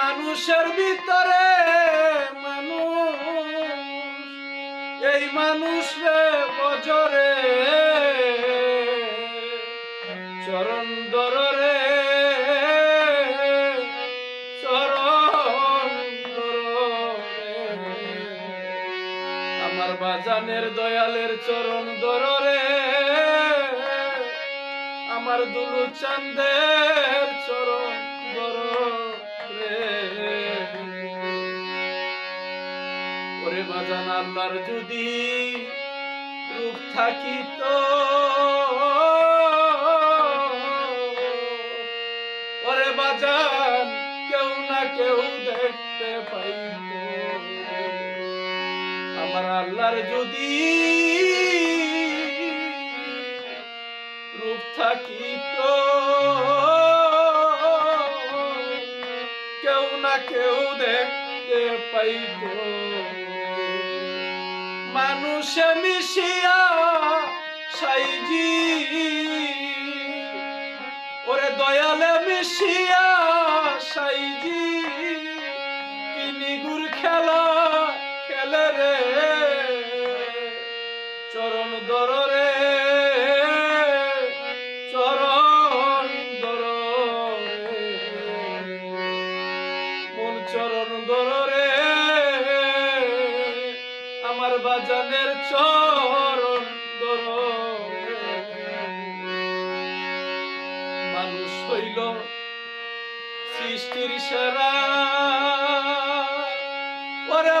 মানুষের ভিতরে মানুষ, এই মানুষ রে বজরে। চরণ দরে চরণ আমার বাজানের দয়ালের চরণ দরে আমার দুলু চান্দের চরণ দরে ওরে বাজান আল্লাহর যদি রূপ থাকিত ওরে বাজান কেউ না কেউ দেখতে পাইত। আমার আল্লাহর যদি রূপ থাকিত কেউ দেখতে পাইত মানুষে মিশিয়া সাইজি। ওরে দয়ালে মিশিয়া সাইজি। কিনিগুর খেলা খেলে রে। চরণ দরে দরে আমার বাজানের চরণ দরে মানুষ হইল সৃষ্টির সেরা। ওরে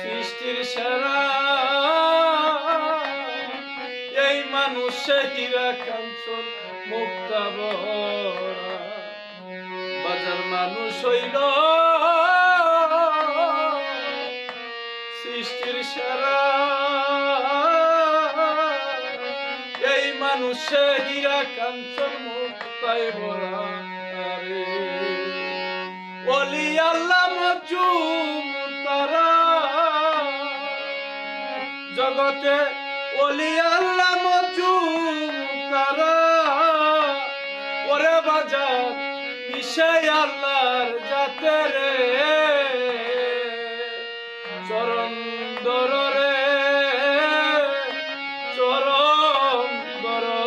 সৃষ্টির সেরা। এই মানুষে হীরা কাঞ্চন বরা বাজার মানুষ হইল। সৃষ্টির সেরা। এই মানুষে হীরা কাঞ্চন মুক্তায় ভরা রে ওলি আল্লাহ তারা। জগতে ওলি আল্লাহ মজুম তারা। ওরে বাজার বিষয় আল্লাহর যাতে রে। চরণ দরে চরণ দরে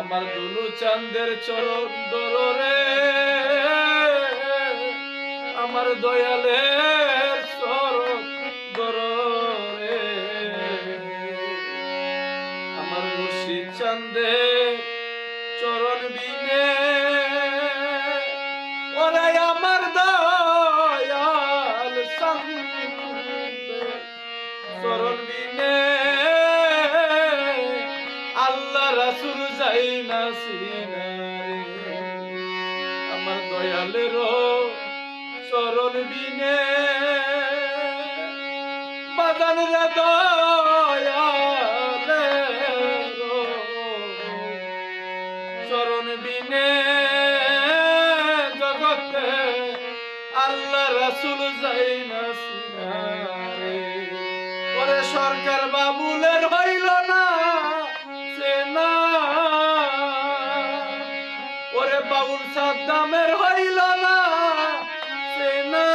আমার দুলু চান্দের চরণ দরে আমার দয়ালের ওরে আমার দয়াল চরণ বিনে আল্লাহ রাসুল যাই না আমার দয়ালের চরণ বিনে বাদান রে দয়ালের বিনে জগতে আল্লাহ ওরে সরকার বাবুলের হইল না সে না ওরে বাবুল সাদ্দামের হইল না সে না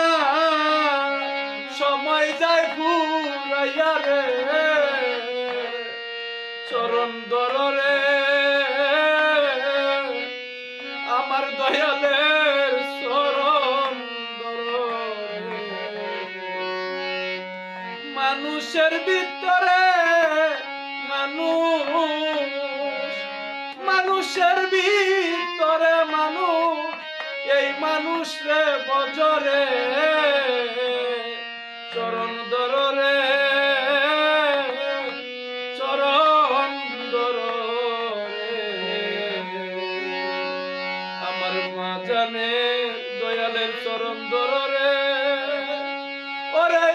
সময় যায় ঘুরাইয়া রে। চরণ দরে আমার দয়ালের চরণ মানুষের ভিতরে মানুষ মানুষের ভিতরে মানুষ এই মানুষ রে বজরে। জানে দয়ালের চরণ ধরে। ওরে